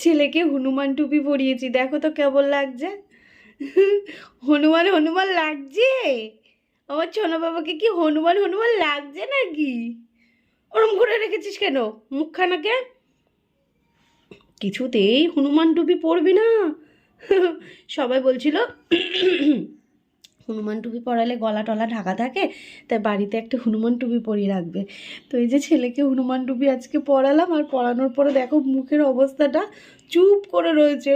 ছেলেকে হনুমান টুপি পরিয়েছি। দেখো তো কেমন লাগছে। হনুমান হনুমান লাগছে? আমার ছোনো বাবাকে কি হনুমান হনুমান লাগছে নাকি? ওরম করে রেখেছিস কেন? মুখখানাকে? কিছুতেই হনুমান টুপি পরবি না। সবাই বলছিল হনুমান টুপি পরালে গলা টলা ঢাকা থাকে তাই বাড়িতে একটা হনুমান টুপি পরিয়ে রাখবে। তো এই যে ছেলেকে হনুমান টুপি আজকে পরালাম, আর পরানোর পরে দেখো মুখের অবস্থাটা চুপ করে রয়েছে।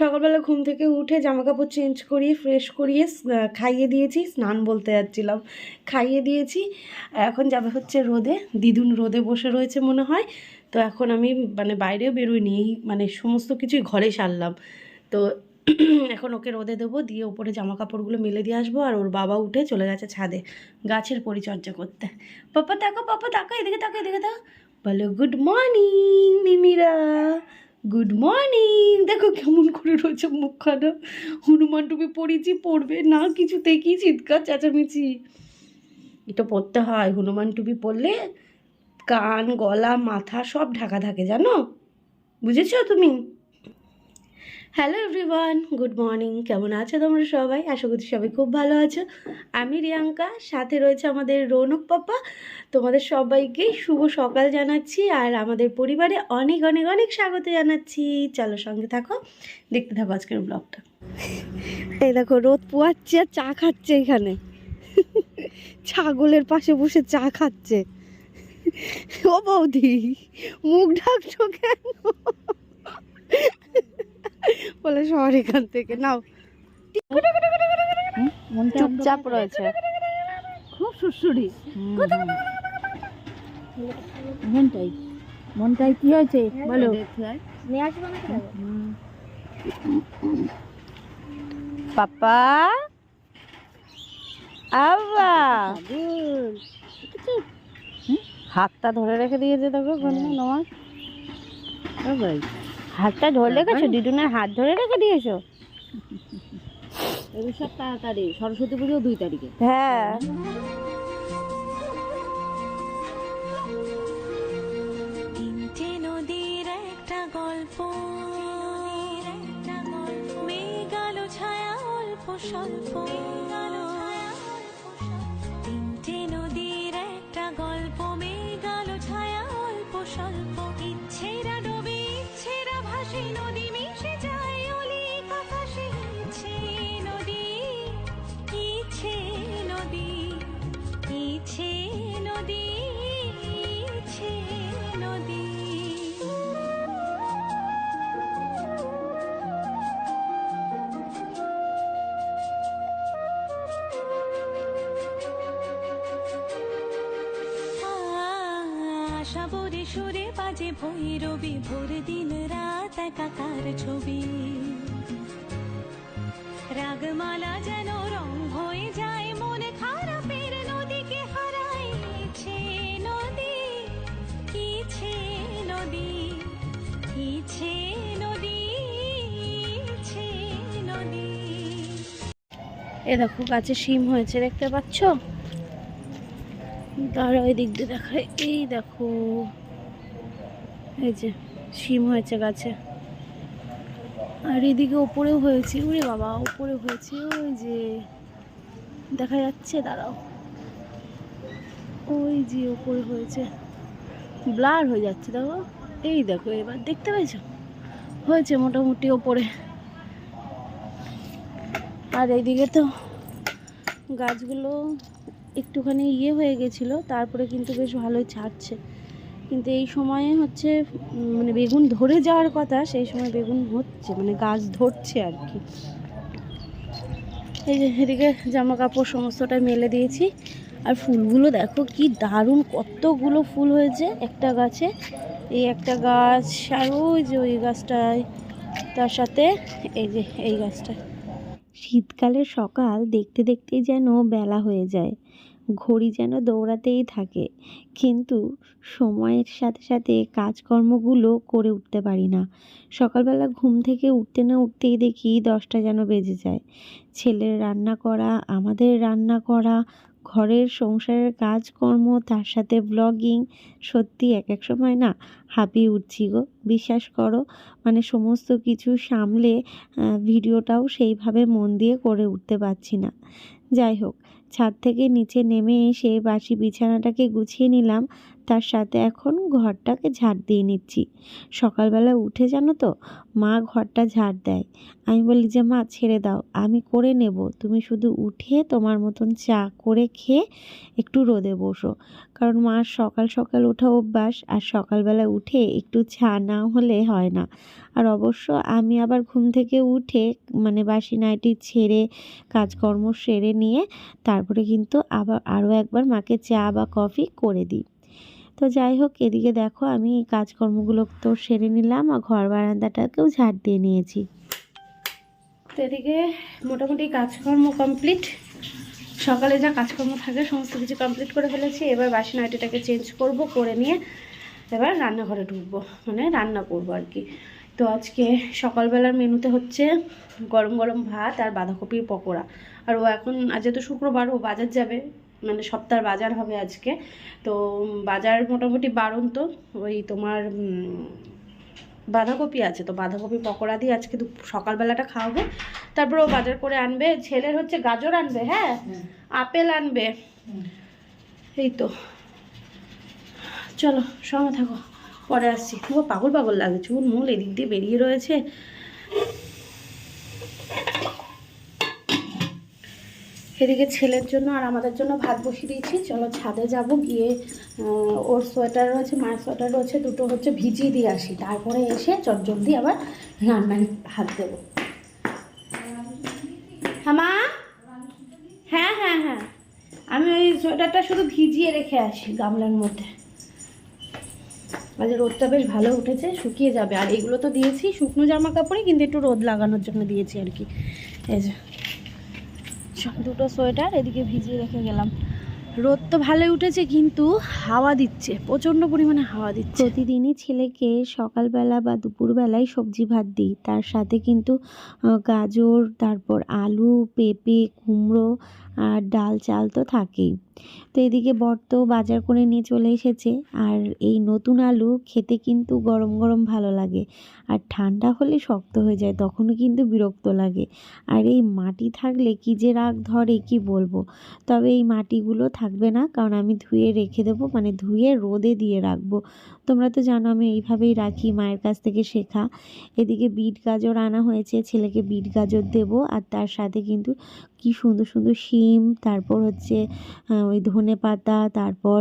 সকালবেলা ঘুম থেকে উঠে জামা কাপড় চেঞ্জ করিয়ে ফ্রেশ করিয়ে খাইয়ে দিয়েছি, স্নান বলতে যাচ্ছিলাম। খাইয়ে দিয়েছি, এখন যাবে হচ্ছে রোদে, দিদুন রোদে বসে রয়েছে মনে হয়। তো এখন আমি মানে বাইরেও বেরোইনি মানে সমস্ত কিছুই ঘরে সারলাম। তো এখন ওকে রোদে দেবো, দিয়ে ওপরে জামা কাপড়গুলো মেলে দিয়ে আসব, আর ওর বাবা উঠে চলে গেছে ছাদে গাছের পরিচর্যা করতে। পাপা, তাকো পাপা, তাকো, এদিকে তাকো এদিকে তাকো। বলো, গুড মর্নিং, মিমিরা। Good morning. দেখো কেমন করে রয়েছে মুখখানা। হনুমান টুপি পড়েছি পড়বে না কিছুতেই, কি চিৎকার চেঁচামেচি। এটা পড়তে হয়, হনুমান টুপি পরলে কান, গলা, মাথা সব ঢাকা থাকে, জানো? বুঝেছ তুমি? হ্যালো এভরিওয়ান গুড মর্নিং কেমন আছো তোমরা সবাই? আশা করছি সবাই খুব ভালো আছো। আমি রিয়াঙ্কা, সাথে রয়েছে আমাদের রৌনক পাপা। তোমাদের সবাইকে শুভ সকাল জানাচ্ছি আর আমাদের পরিবারে অনেক অনেক অনেক স্বাগত জানাচ্ছি। চলো সঙ্গে থাকো। দেখতে থাকো আজকের ব্লগটা। এই দেখো, রোদ পোয়াচ্ছে আর চা খাচ্ছে এখানে। ছাগলের পাশে বসে চা খাচ্ছে। ও বৌদি, মুখ ঢাকছো কেন? বলে শহর এখান থেকে নাও। চুপচাপ রয়েছে। খুব সুরসুরি মনটাই মনটাই কি হয়েছে? বলো। পাপা? আবা হাতটা ধরে রেখে দিয়েছে দেখো ঘণ্টা তোমার। ভাই হাতটা ধরে রেখেছো? দিদুনের হাত ধরে রেখে দিয়েছ? এগুলো সব তাড়াতাড়ি সরস্বতী পুজো দুই তারিখে। হ্যাঁ। তিনটে নদীর একটা গল্প মেঘালো ছায়া অল্প স্বল্প। আশা বরে সুরে বাজে ভৈরবী ভোর দিন রাত একাকার ছবি। রাগমালা যেন রং হয়ে যায়, মন খারাপের নদীকে হারায় ইচ্ছে নদী ইচ্ছে নদী ইচ্ছে নদী। এ দেখো গাছে শিম হয়েছে, দেখতে পাচ্ছ? তারা ওই দিক দিয়ে দেখায়। এই দেখো। এই যে, শিম হয়েছে গাছে। আর এদিকে ওপরেও হয়েছে, ওরে বাবা, ওপরে হয়েছে, ওই যে। দেখা যাচ্ছে, দাঁড়াও। ওই যে ওপরে হয়েছে। ব্লার হয়ে যাচ্ছে, দেখো। এই দেখো, এবার দেখতে পেয়েছ? হয়েছে মোটামুটি ওপরে। আর এইদিকে তো গাছগুলো একটুখানি ইয়ে হয়ে গেছিল, তারপরে কিন্তু বেশ ভালোই ছাড়ছে। কিন্তু এই সময়ে হচ্ছে মানে বেগুন ধরে যাওয়ার কথা, সেই সময় বেগুন হচ্ছে মানে গাছ ধরছে আর কি। এই যে এদিকে জামা কাপড় সমস্তটা মেলে দিয়েছি। আর ফুলগুলো দেখো কি দারুণ, কতগুলো ফুল হয়েছে একটা গাছে। এই একটা গাছ, আর ওই যে ওই গাছটায়, তার সাথে এই যে এই গাছটায়। শীতকালের সকাল দেখতে দেখতেই যেন বেলা হয়ে যায়। ঘড়ি যেন দৌড়াতেই থাকে। কিন্তু সময়ের সাথে সাথে কাজকর্মগুলো করে উঠতে পারি না। সকালবেলা ঘুম থেকে উঠতে না উঠতেই দেখি দশটা যেন বেজে যায়। ছেলের রান্না করা, আমাদের রান্না করা, ঘরের সংসারের কাজকর্ম, তার সাথে ব্লগিং সত্যি এক এক সময় না হাঁপিয়ে উঠছি গো। বিশ্বাস করো মানে সমস্ত কিছু সামলে ভিডিওটাও সেইভাবে মন দিয়ে করে উঠতে পারছি না। যাই হোক ছাদ থেকে নিচে নেমে এসে বাসি বিছানাটাকে গুছিয়ে নিলাম। তার সাথে এখন ঘরটাকে ঝাড় দিয়ে নিচ্ছি। সকালবেলা উঠে জানো তো, মা ঘরটা ঝাড় দেয়। আমি বলি যে, মা, ছেড়ে দাও, আমি করে নেব। তুমি শুধু উঠে তোমার মতন চা করে খেয়ে একটু রোদে বসো। কারণ মা সকাল সকাল ওঠা অভ্যাস আর সকালবেলা উঠে একটু চা না হলে হয় না। আর অবশ্য আমি আবার ঘুম থেকে উঠে মানে বাসি নাইটি ছেড়ে, কাজকর্ম সেরে নিয়ে তারপরে কিন্তু আবার আরও একবার মাকে চা বা কফি করে দিই। তো যাই হোক, এদিকে দেখো আমি কাজকর্মগুলো তো সেরে নিলাম আর ঘর বারান্দাটাকেও ঝাড় দিয়ে নিয়েছি। তো এদিকে মোটামুটি কাজকর্ম কমপ্লিট সকালে যা কাজকর্ম থাকে, সমস্ত কিছু কমপ্লিট করে ফেলেছি। এবার বাসি নাইটিটাকে চেঞ্জ করব, করে নিয়ে এবার রান্নাঘরে ঢুকবো। মানে রান্না করব আর কি। তো আজকে সকালবেলার মেনুতে হচ্ছে গরম গরম ভাত আর বাঁধাকপির পকোড়া। আর ও এখন, আজ তো শুক্রবার, ও বাজার যাবে। মানে সপ্তাহের বাজার হবে আজকে। তো বাজার মোটামুটি বারণ তো। ওই তোমার বাঁধাকপি আছে তো বাঁধাকপি পকোড়া দিয়ে আজকে সকালবেলাটা খাওয়াবো। তারপর ও বাজার করে আনবে। ছেলের হচ্ছে গাজর আনবে হ্যাঁ? আপেল আনবে। এই তো। চলো সঙ্গে থাকো। পরে আসছি। ও পাগল পাগল লাগে চুল মুল এদিক দিয়ে বেরিয়ে রয়েছে। এদিকে ছেলের জন্য আর আমাদের জন্য ভাত বসিয়ে দিয়েছি। চলো ছাদে যাব, গিয়ে ওর সোয়েটার রয়েছে, মায়ের সোয়েটার রয়েছে, দুটো হচ্ছে ভিজিয়ে দিয়ে আসি। তারপরে এসে চটজলদি আবার রান্নায় হাত দেবো। হ্যাঁ মা? হ্যাঁ হ্যাঁ হ্যাঁ। আমি ওই সোয়েটারটা শুধু ভিজিয়ে রেখে আসি গামলার মধ্যে। আজ রোদটা বেশ ভালো উঠেছে, শুকিয়ে যাবে। আর এগুলো তো দিয়েছি শুকনো জামা কাপড়ই কিন্তু একটু রোদ লাগানোর জন্য দিয়েছি আর কি। এই যে। দুটো সোয়েটার এদিকে ভিজিয়ে রেখে গেলাম। রোদ তো ভালোই উঠেছে, কিন্তু হাওয়া দিচ্ছে, প্রচণ্ড পরিমাণে হাওয়া দিচ্ছে। প্রতিদিনই ছেলেকে সকালবেলা বা দুপুরবেলায় সবজি ভাত দিই। তার সাথে কিন্তু গাজর, তারপর আলু, পেঁপে, কুমড়ো আর ডাল চাল তো থাকেই। তো এদিকে বর তো বাজার করে নিয়ে চলে এসেছে। আর এই নতুন আলু খেতে কিন্তু গরম গরম ভালো লাগে। আর ঠান্ডা হলে শক্ত হয়ে যায়, তখনও কিন্তু বিরক্ত লাগে। আর এই মাটি থাকলে কি যে রাগ ধরে, কি বলব? তবে এই মাটিগুলো থাকবে না, কারণ আমি ধুয়ে রেখে দেবো মানে ধুয়ে রোদে দিয়ে রাখব। তোমরা তো জানো আমি এইভাবেই রাখি, মায়ের কাছ থেকে শেখা। এদিকে বিট গাজর আনা হয়েছে, ছেলেকে বিট গাজর দেবো আর তার সাথে কিন্তু কি সুন্দর সুন্দর শিম, তারপর হচ্ছে ওই ধনে পাতা, তারপর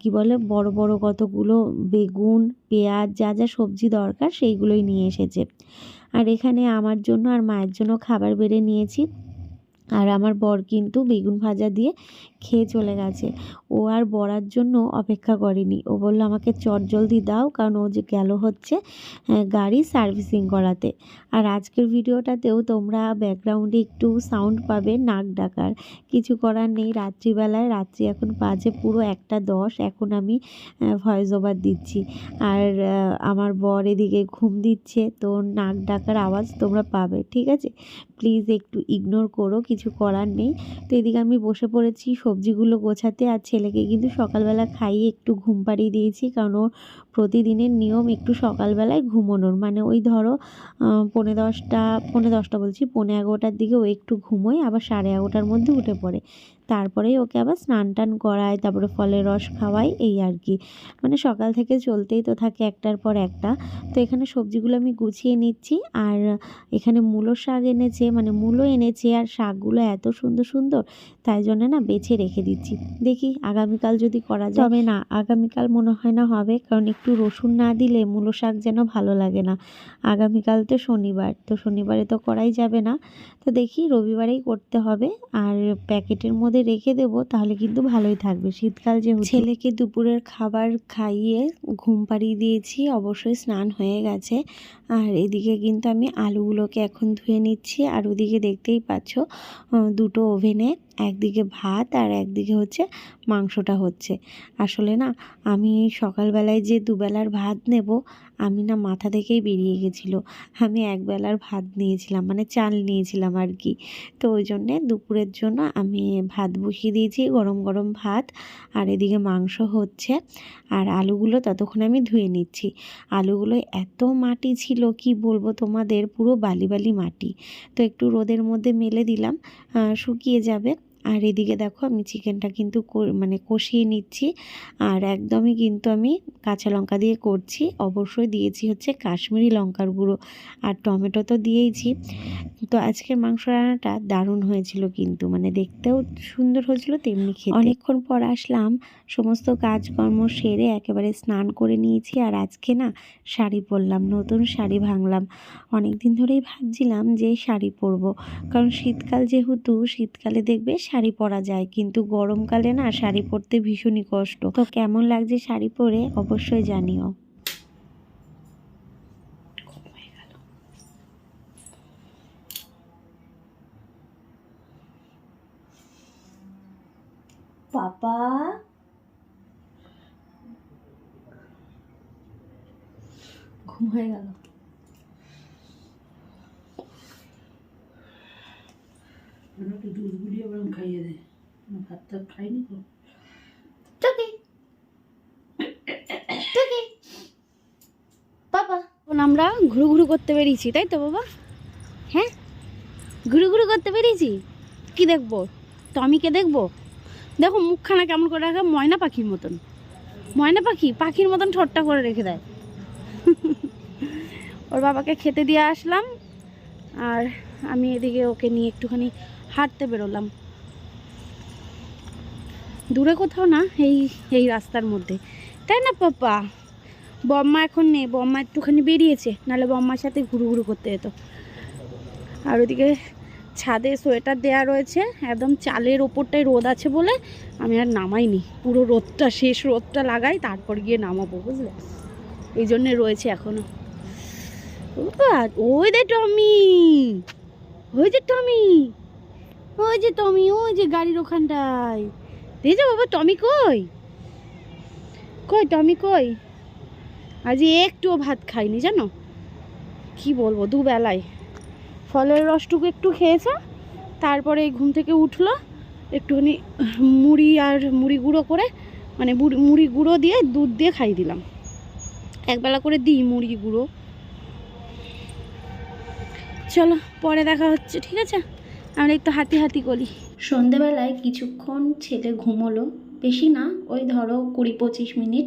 কি বলে, বড় বড় কতগুলো বেগুন, পেঁয়াজ, যা যা সবজি দরকার সেইগুলোই নিয়ে এসেছে। আর এখানে আমার জন্য আর মায়ের জন্য খাবার বেড়ে নিয়েছি। আর আমার বর কিন্তু বেগুন ভাজা দিয়ে খেয়ে চলে গেছে। ও আর বড়ার জন্য অপেক্ষা করেনি। ও বলল, আমাকে চট জলদি দাও, কারণ ও যে গেল হচ্ছে গাড়ি সার্ভিসিং করাতে। আর আজকের ভিডিওটাতেও তোমরা ব্যাকগ্রাউন্ডে একটু সাউন্ড পাবে নাক ডাকার। কিছু করার নেই, রাত্রিবেলায়, রাত্রি এখন বাজে পুরো একটা দশ, এখন আমি ভয়েস ওভার দিচ্ছি। আর আমার বর এদিকে ঘুম দিচ্ছে, তো নাক ডাকার আওয়াজ তোমরা পাবে, ঠিক আছে? প্লিজ একটু ইগনোর করো, কিছু করার নেই। তো এদিকে আমি বসে পড়েছি সবজিগুলো গোছাতে আর ছেলেকে কিন্তু সকালবেলা খাইয়ে একটু ঘুম পাড়িয়ে দিয়েছি। কারণ ওর প্রতিদিনের নিয়ম একটু সকালবেলায় ঘুমোনোর। মানে ওই ধরো পনেরো পৌনে দশটা পৌনে দশটা বলছি, পৌনে এগারোটার দিকে ও একটু ঘুমোয়, আবার সাড়ে এগারোটার মধ্যে উঠে পড়ে। তারপরেই ওকে আবার স্নান টান করাই, তারপরে ফলের রস খাওয়াই, এই আর কি। মানে সকাল থেকে চলতেই তো থাকে একটার পর একটা। তো এখানে সবজিগুলো আমি গুছিয়ে নিচ্ছি আর এখানে মূলো শাক এনেছে মানে মূলো এনেছে আর শাকগুলো এত সুন্দর সুন্দর, তাই জন্য না বেছে রেখে দিচ্ছি। দেখি আগামীকাল যদি করা যায়। তবে না, আগামীকাল মনে হয় না হবে, কারণ একটু রসুন না দিলে মূলো শাক যেন ভালো লাগে না। আগামীকাল তো শনিবার, তো শনিবারে তো করাই যাবে না। তো দেখি রবিবারেই করতে হবে। আর প্যাকেটের মধ্যে রেখে দেবো, তাহলে কিন্তু ভালোই থাকবে। শীতকাল যে ছেলেকে দুপুরের খাবার খাইয়ে ঘুম পাড়িয়ে দিয়েছি, অবশ্যই স্নান হয়ে গেছে। আর এদিকে কিন্তু আমি আলুগুলোকে এখন ধুয়ে নিচ্ছি। আর ওদিকে দেখতেই পাচ্ছ দুটো ওভেনে একদিকে ভাত আর একদিকে হচ্ছে মাংসটা হচ্ছে। আসলে না, আমি সকালবেলায় যে দুবেলার ভাত নেব, আমি না মাথা থেকেই বেরিয়ে গেছিল। আমি একবেলার ভাত নিয়েছিলাম মানে চাল নিয়েছিলাম আর কি। তো ওই জন্যে দুপুরের জন্য আমি ভাত ভাত বসিয়ে দিয়েছি, গরম গরম ভাত আর এদিকে মাংস হচ্ছে। আর আলুগুলো ততক্ষণ আমি ধুয়ে নিচ্ছি। আলুগুলো এত মাটি ছিল, কি বলব তোমাদের? পুরো বালি বালি মাটি। তো একটু রোদের মধ্যে মেলে দিলাম শুকিয়ে যাবে। আর এদিকে দেখো আমি চিকেনটা কিন্তু মানে কষিয়ে নিচ্ছি। আর একদমই কিন্তু আমি কাঁচা লঙ্কা দিয়ে করছি। অবশ্যই দিয়েছি হচ্ছে কাশ্মীরি লঙ্কার গুঁড়ো আর টমেটো তো দিয়েইছি। তো আজকের মাংস রান্নাটা দারুণ হয়েছিল কিন্তু মানে দেখতেও সুন্দর হয়েছিল তেমনি খেতে। অনেকক্ষণ পর আসলাম, সমস্ত কাজকর্ম সেরে একেবারে স্নান করে নিয়েছি আর আজকে না শাড়ি পরলাম, নতুন শাড়ি ভাঙলাম। অনেক দিন ধরেই ভাবছিলাম যে শাড়ি পরবো, কারণ শীতকাল যেহেতু, শীতকালে দেখবে শাড়ি পরা যায়, কিন্তু গরমকালে না শাড়ি পরতে ভীষণই কষ্ট। তো কেমন লাগছে শাড়ি পরে অবশ্যই জানিও। পাপা? ঘুম হয়ে গেল একটু দুধ গুলিয়ে বরং খাইয়ে দে। ভাত টাত খাইনি তো? আমরা ঘুরু ঘুরু করতে বেরিয়েছি, তাই তো বাবা? হ্যাঁ? ঘুরু ঘুরু করতে বেরিয়েছি? কি দেখব? টমিকে দেখব? দেখো মুখখানা কেমন করে রাখা, ময়না পাখির মতন। ময়না পাখি পাখির মতন ঠোঁটটা করে রেখে দেয়। ওর বাবাকে খেতে দিয়ে আসলাম। আর আমি এদিকে ওকে নিয়ে একটুখানি হাঁটতে বেরোলাম। দূরে কোথাও না এই এই রাস্তার মধ্যে। তাই না পাপা? বম্মা এখন নেই বম্মা একটুখানি বেরিয়েছে নাহলে বম্মার সাথে ঘুরু ঘুরু করতে যেত। আর ওদিকে ছাদে সোয়েটার দেয়া রয়েছে একদম চালের ওপরটায় রোদ আছে বলে আমি আর নামাইনি। পুরো রোদটা শেষ রোদটা লাগাই তারপর গিয়ে নামাবো বুঝলে? এই জন্যে রয়েছে এখনও। ও বাবা, ওই দে টমি! ওই যে টমি! ওই যে টমি, ওই যে গাড়ির ওখানটায়। দেখছ বাবা, টমি কই? কই, টমি কই? আজ একটুও ভাত খাইনি, জানো? কি বলব, দুবেলায়। ফলের রসটুকু একটু খেয়েছে, তারপরে ঘুম থেকে উঠল, একটুখানি মুড়ি আর মুড়ি গুঁড়ো করে মানে মুড়ি গুঁড়ো দিয়ে দুধ দিয়ে খাই দিলাম। একবেলা করে দিই মুড়ি গুঁড়ো। চলো, পরে দেখা হচ্ছে, ঠিক আছে? আমরা একটু হাতি হাতি করি। সন্ধেবেলায় কিছুক্ষণ ছেলে ঘুমোলো। বেশি না, ওই ধরো কুড়ি পঁচিশ মিনিট।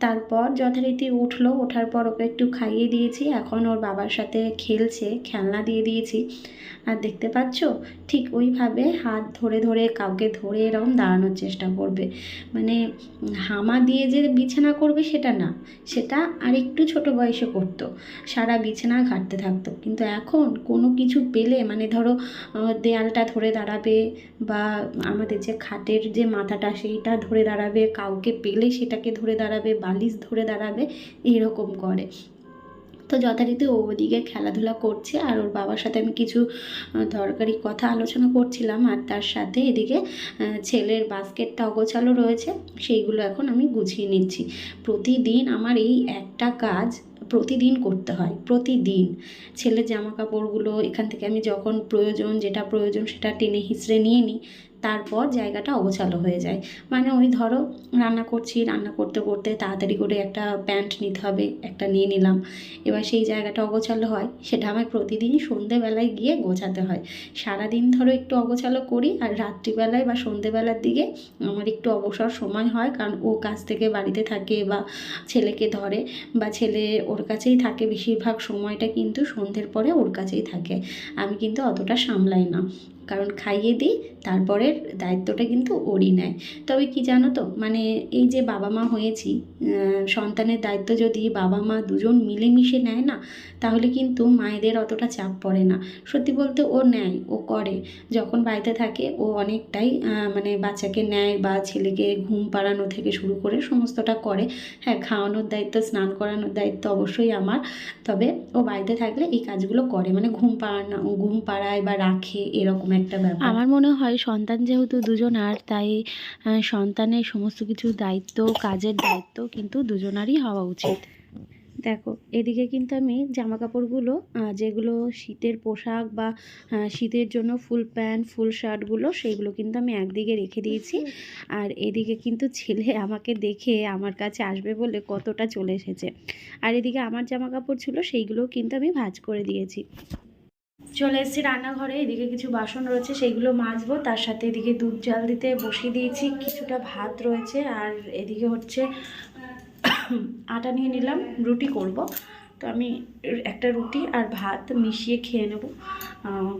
তারপর যথারীতি উঠল, ওঠার পর ওকে একটু খাইয়ে দিয়েছি। এখন ওর বাবার সাথে খেলছে, খেলনা দিয়ে দিয়েছি। আর দেখতে পাচ্ছ? ঠিক ওইভাবে হাত ধরে ধরে কাউকে ধরে এরকম দাঁড়ানোর চেষ্টা করবে। মানে হামা দিয়ে যে বিছানা করবে সেটা না, সেটা আর একটু ছোট বয়সে করতো। সারা বিছানা ঘাটতে থাকতো। কিন্তু এখন কোনো কিছু পেলে মানে ধরো দেয়ালটা ধরে দাঁড়াবে বা আমাদের যে খাটের যে মাথাটা, সেইটা ধরে দাঁড়াবে, কাউকে পেলে সেটাকে ধরে দাঁড়াবে বালিশ ধরে দাঁড়াবে, এরকম করে। তো যথারীতি ও ওদিকে খেলাধুলা করছে আর ওর বাবার সাথে আমি কিছু দরকারি কথা আলোচনা করছিলাম আর তার সাথে এদিকে ছেলের বাস্কেটটা অগোছালো রয়েছে, সেইগুলো এখন আমি গুছিয়ে নিচ্ছি। প্রতিদিন আমার এই একটা কাজ প্রতিদিন করতে হয়, প্রতিদিন। ছেলের জামা কাপড়গুলো এখান থেকে আমি যখন প্রয়োজন, যেটা প্রয়োজন সেটা টেনে হিঁচড়ে নিয়ে নিই তারপর জায়গাটা অগোছালো হয়ে যায়। মানে ওই ধরো রান্না করছি, রান্না করতে করতে তাড়াতাড়ি করে একটা প্যান্ট নিতে হবে, একটা নিয়ে নিলাম। এবার সেই জায়গাটা অগোছালো হয়, সেটা আমার প্রতিদিনই সন্ধেবেলায় গিয়ে গোছাতে হয়। সারাদিন ধরো একটু অগোছালো করি আর রাত্রিবেলায় বা সন্ধেবেলার দিকে আমার একটু অবসর সময় হয়, কারণ ও কাজ থেকে বাড়িতে থাকে বা ছেলেকে ধরে বা ছেলে ওর কাছেই থাকে বেশিরভাগ সময়টা কিন্তু সন্ধ্যের পরে ওর কাছেই থাকে। আমি কিন্তু অতটা সামলাই না। কারণ খাইয়ে দিই, তারপরের দায়িত্বটা কিন্তু ওরই নেয়। তবে কি জানো তো মানে এই যে বাবা মা হয়েছি সন্তানের দায়িত্ব যদি বাবা মা দুজন মিলেমিশে নেয় না, তাহলে কিন্তু মায়েদের অতটা চাপ পড়ে না। সত্যি বলতে ও নেয়, ও করে। যখন বাড়িতে থাকে, ও অনেকটাই মানে বাচ্চাকে নেয় বা ছেলেকে ঘুম পাড়ানো থেকে শুরু করে সমস্তটা করে। হ্যাঁ খাওয়ানোর দায়িত্ব, স্নান করানোর দায়িত্ব অবশ্যই আমার। তবে ও বাড়িতে থাকলে এই কাজগুলো করে। মানে ঘুম পাড়ানো ঘুম পাড়ায় বা রাখে এরকম একটা ব্যাপার। আমার মনে হয় সন্তান যেহেতু দুজনার তাই সন্তানের সমস্ত কিছু দায়িত্ব কাজের দায়িত্ব কিন্তু দুজনারই হওয়া উচিত। দেখো এদিকে কিন্তু আমি জামা কাপড়গুলো যেগুলো শীতের পোশাক বা শীতের জন্য ফুল প্যান্ট ফুল শার্টগুলো সেইগুলো কিন্তু আমি একদিকে রেখে দিয়েছি। আর এদিকে কিন্তু ছেলে আমাকে দেখে আমার কাছে আসবে বলে কতটা চলে এসেছে। আর এদিকে আমার জামা কাপড় ছিল সেইগুলোও কিন্তু আমি ভাঁজ করে দিয়েছি। চলে এসেছি রান্নাঘরে, এদিকে কিছু বাসন রয়েছে সেইগুলো মাজবো, তার সাথে এদিকে দুধ জাল দিতে বসিয়ে দিয়েছি, কিছুটা ভাত রয়েছে, আর এদিকে হচ্ছে আটা নিয়ে নিলাম, রুটি করব। তো আমি একটা রুটি আর ভাত মিশিয়ে খেয়ে নেব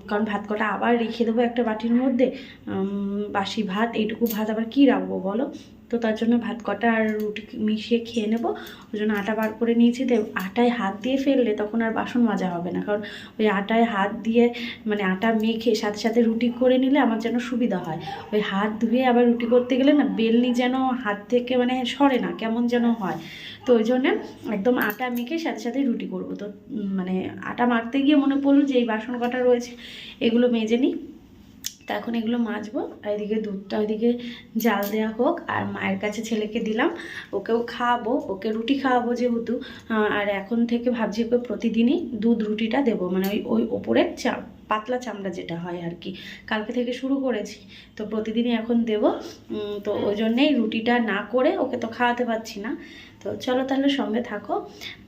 কারণ ভাত কটা আবার রেখে দেবো একটা বাটির মধ্যে বাসি ভাত, এইটুকু ভাত আবার কী রাখব বলো? তো তার জন্য ভাত কটা আর রুটি মিশিয়ে খেয়ে নেব। ওই জন্য আটা বার করে নিয়েছি। তো আটায় হাত দিয়ে ফেললে তখন আর বাসন মাজা হবে না। কারণ ওই আটায় হাত দিয়ে মানে আটা মেখে সাথে সাথে রুটি করে নিলে আমার যেন সুবিধা হয়। ওই হাত ধুয়ে আবার রুটি করতে গেলে না বেলনি যেন হাত থেকে মানে সরে না, কেমন যেন হয়। তো ওই জন্যে একদম আটা মেখে সাথে সাথে রুটি করব। তো মানে আটা মাখতে গিয়ে মনে পড়ল যে এই বাসন কটা রয়েছে, এগুলো মেজে নিই। তা এখন এগুলো মাজবো, আর এদিকে দুধটা ওইদিকে জাল দেওয়া হোক, আর মায়ের কাছে ছেলেকে দিলাম, ওকেও খাওয়াবো, ওকে রুটি খাওয়াবো যেহেতু আর এখন থেকে ভাবছি ওকে প্রতিদিনই দুধ রুটিটা দেবো মানে ওই ওই ওপরের চা, পাতলা চামড়া যেটা হয় আর কি, কালকে থেকে শুরু করেছি, তো প্রতিদিনই এখন দেবো তো ওই জন্যেই রুটিটা না করে ওকে তো খাওয়াতে পারছি না, তো চলো তাহলে সঙ্গে থাকো,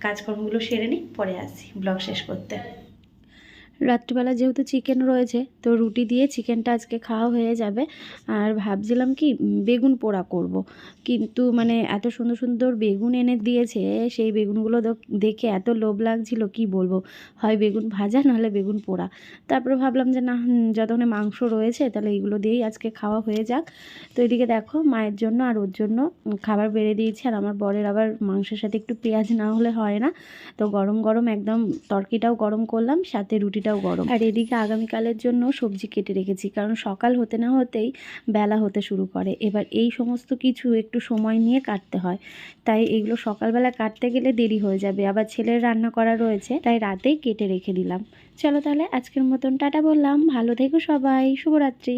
কাজকর্মগুলো সেরে নিই, পরে আসি ব্লগ শেষ করতে। রাত্রিবেলা যেহেতু চিকেন রয়েছে, তো রুটি দিয়ে চিকেনটা আজকে খাওয়া হয়ে যাবে। আর ভাবছিলাম কি বেগুন পোড়া করব। কিন্তু মানে এত সুন্দর সুন্দর বেগুন এনে দিয়েছে, সেই বেগুনগুলো দেখ- এত লোভ লাগছিল, কি বলব? হয় বেগুন ভাজা, নাহলে বেগুন পোড়া। তারপরে ভাবলাম যে, না যতক্ষণে মাংস রয়েছে, তাহলে এইগুলো দিয়েই আজকে খাওয়া হয়ে যাক। তো এদিকে দেখো, মায়ের জন্য আর ওর জন্য খাবার বেড়ে দিয়েছি। আর আমার বরের আবার মাংসের সাথে একটু পেঁয়াজ না হলে হয় না। তো গরম গরম একদম তরকিটাও গরম করলাম, সাথে রুটিটাও গরম। আর এদিকে আগামীকালের জন্য সবজি কেটে রেখেছি, কারণ সকাল হতে না হতেই বেলা হতে শুরু করে। এবার এই সমস্ত কিছু একটু সময় নিয়ে কাটতে হয়। তাই এগুলো সকালবেলা কাটতে গেলে দেরি হয়ে যাবে। আবার ছেলের রান্না করা রয়েছে, তাই রাতেই কেটে রেখে দিলাম। চলো তাহলে আজকের মতন টাটা বললাম। ভালো থেকো সবাই। শুভরাত্রি।